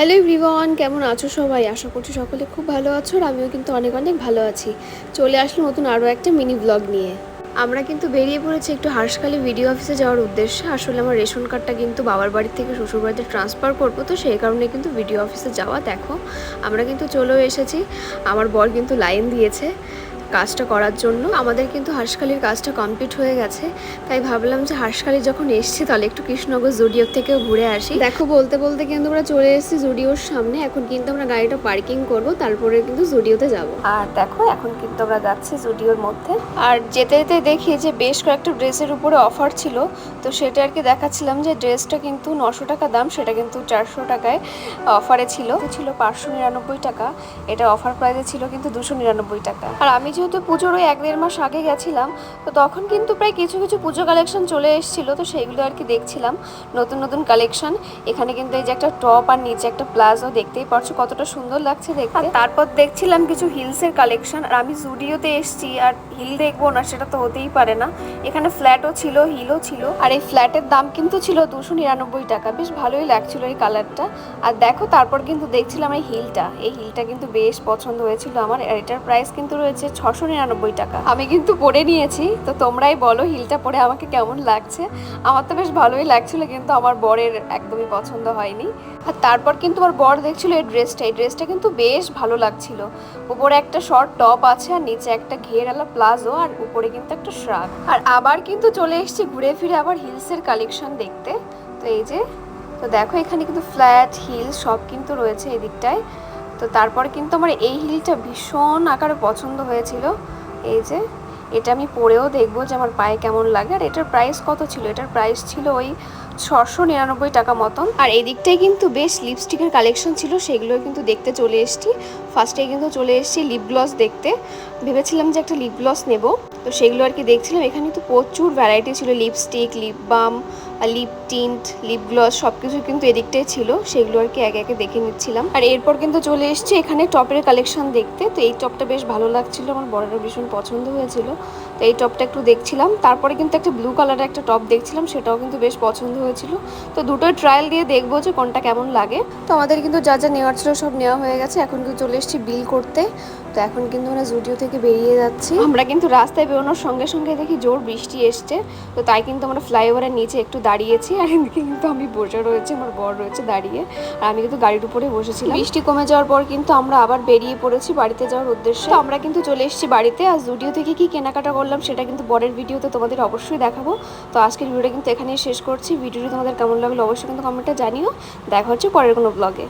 Hello everyone কেমন আছো সবাই? আশা করছি সকলে খুব ভালো আছো আর আমিও কিন্তু অনেক অনেক ভালো আছি। চলে আসলো নতুন আরও একটা মিনি ব্লগ নিয়ে। আমরা কিন্তু বেরিয়ে পড়েছি একটু হাঁসখালি ভিডিও অফিসে যাওয়ার উদ্দেশ্যে। আসলে আমার রেশন কার্ডটা কিন্তু বাবার বাড়ি থেকে শ্বশুর বাড়িতে ট্রান্সফার করব, তো সেই কারণে কিন্তু ভিডিও অফিসে যাওয়া, দেখো। আমরা কিন্তু চলেও এসেছি। আমার বর কিন্তু লাইন দিয়েছে। কাজটা করার জন্য। আমাদের কিন্তু হাঁসখালির কাজটা কমপ্লিট হয়ে গেছে। তাই ভাবলাম যে হাঁসখালি যখন এসছি, তাহলে একটু কৃষ্ণনগর জুডিওর থেকেও ঘুরে আসি। দেখো, বলতে বলতে কিন্তু আমরা চলে এসেছি জুডিওর সামনে। এখন কিন্তু আমরা গাড়িটা পার্কিং করব, তারপরে কিন্তু জুডিওতে যাব। আর দেখো, এখন কিন্তু আমরা যাচ্ছি জুডিওর মধ্যে। আর যেতে যেতে দেখি যে বেশ কয়েকটা ড্রেসের উপরে অফার ছিল। তো সেটা আর কি দেখাচ্ছিলাম যে ড্রেসটা কিন্তু নশো টাকা দাম, সেটা কিন্তু চারশো টাকায় অফারে ছিল। ছিল পাঁচশো নিরানব্বই টাকা। এটা অফার প্রাইসে ছিল কিন্তু দুশো নিরানব্বই টাকা। আর আমি যেহেতু পুজোর ওই এক দেড় মাস আগে গেছিলাম তো তখন কিন্তু প্রায় কিছু কিছু পুজো কালেকশন চলে এসেছিল তো সেইগুলো আর কি দেখছিলাম। নতুন নতুন কালেকশন এখানে কিন্তু এই যে একটা টপ আর নিচে একটা প্লাজো দেখতেই পারছ কতটা সুন্দর লাগছে দেখতে। আর তারপর দেখছিলাম কিছু হিলসের কালেকশন আর আমি জুডিওতে এসেছি আর হিল দেখব না সেটা তো হতেই পারে না। এখানে ফ্ল্যাটও ছিল হিলও ছিল। আর এই ফ্ল্যাটের দাম কিন্তু ছিল দুশো নিরানব্বই টাকা বেশ ভালোই লাগছিল এই কালারটা আর দেখো তারপর কিন্তু দেখছিলাম এই হিলটা এই হিলটা কিন্তু বেশ পছন্দ হয়েছিল আমার আর এটার প্রাইস কিন্তু রয়েছে ছশো নিরানব্বই টাকা। আমি কিন্তু পরে নিয়েছি, তো তোমরাই বলো হিলটা পরে আমাকে কেমন লাগছে। আমার তো বেশ ভালোই লাগছিল, কিন্তু আমার বরের একদমই পছন্দ হয়নি। আর তারপর কিন্তু আমার বর দেখছিল এই ড্রেসটা এই ড্রেসটা কিন্তু বেশ ভালো লাগছিল। উপরে একটা শর্ট টপ আছে আর নিচে একটা ঘেরালা প্লাজো আর উপরে কিন্তু একটা শ্রাগ আর আবার কিন্তু চলে এসেছি ঘুরে ফিরে আবার হিলসের কালেকশন দেখতে। তো এই যে, তো দেখো এখানে কিন্তু ফ্ল্যাট হিল সব কিন্তু রয়েছে এই দিকটায় তো তারপর কিন্তু আমার এই হিলটা ভীষণ আকারে পছন্দ হয়েছিল। এই যে, এটা আমি পরেও দেখব যে আমার পায়ে কেমন লাগে। আর এটার প্রাইস কত ছিল? এটার প্রাইস ছিল ওই ছশো নিরানব্বই টাকা মতন। আর এই কিন্তু বেশ লিপস্টিকের কালেকশন ছিল সেগুলো কিন্তু দেখতে চলে এসেছি। ফার্স্টে কিন্তু চলে এসেছি লিপ গ্লস দেখতে। ভেবেছিলাম যে একটা লিপ গ্লস নেব। তো সেগুলো আর কি দেখছিলাম। এখানে তো প্রচুর ভ্যারাইটি ছিল lipstick lip balm lip tint lip gloss সব কিছু কিন্তু এদিকটাই ছিল। সেগুলো আর কি একে একে দেখে নিচ্ছিলাম। আর এরপর কিন্তু চলে এসেছি এখানে টপের কালেকশন দেখতে। তো এই টপটা বেশ ভালো লাগছিল, আমার বড়েরও ভীষণ পছন্দ হয়েছিল। তো এই টপটা একটু দেখছিলাম। তারপরে কিন্তু একটা ব্লু কালারের একটা টপ দেখছিলাম, সেটাও কিন্তু বেশ পছন্দ হয়েছিল। তো দুটোই ট্রায়াল দিয়ে দেখব যে কোনটা কেমন লাগে। তো আমাদের কিন্তু যা যা নেওয়ার ছিল সব নেওয়া হয়ে গেছে। এখন কিন্তু চলে এসেছি বিল করতে। তো এখন কিন্তু আমরা জুডিও থেকে বেরিয়ে যাচ্ছি। আমরা কিন্তু রাস্তায় বেরোনোর সঙ্গে সঙ্গে দেখি জোর বৃষ্টি এসছে। তো তাই কিন্তু আমরা ফ্লাইওভারের নিচে একটু দাঁড়িয়েছি। আর এদিকে কিন্তু আমি বসে রয়েছে, আমার বর রয়েছে দাঁড়িয়ে। আর আমি কিন্তু গাড়ির উপরে বসেছিলাম। বৃষ্টি কমে যাওয়ার পর কিন্তু আমরা আবার বেরিয়ে পড়েছি বাড়িতে যাওয়ার উদ্দেশ্যে। আমরা কিন্তু চলে এসেছি বাড়িতে। আর জুডিও থেকে কি কেনাকাটা করলাম সেটা কিন্তু পরের ভিডিওতে তোমাদের অবশ্যই দেখাবো। তো আজকের ভিডিওটা কিন্তু এখানেই শেষ করছি। ভিডিওটি তোমাদের কেমন লাগল অবশ্যই কিন্তু কমেন্টটা জানিও। দেখা হচ্ছে পরের কোনো ব্লগে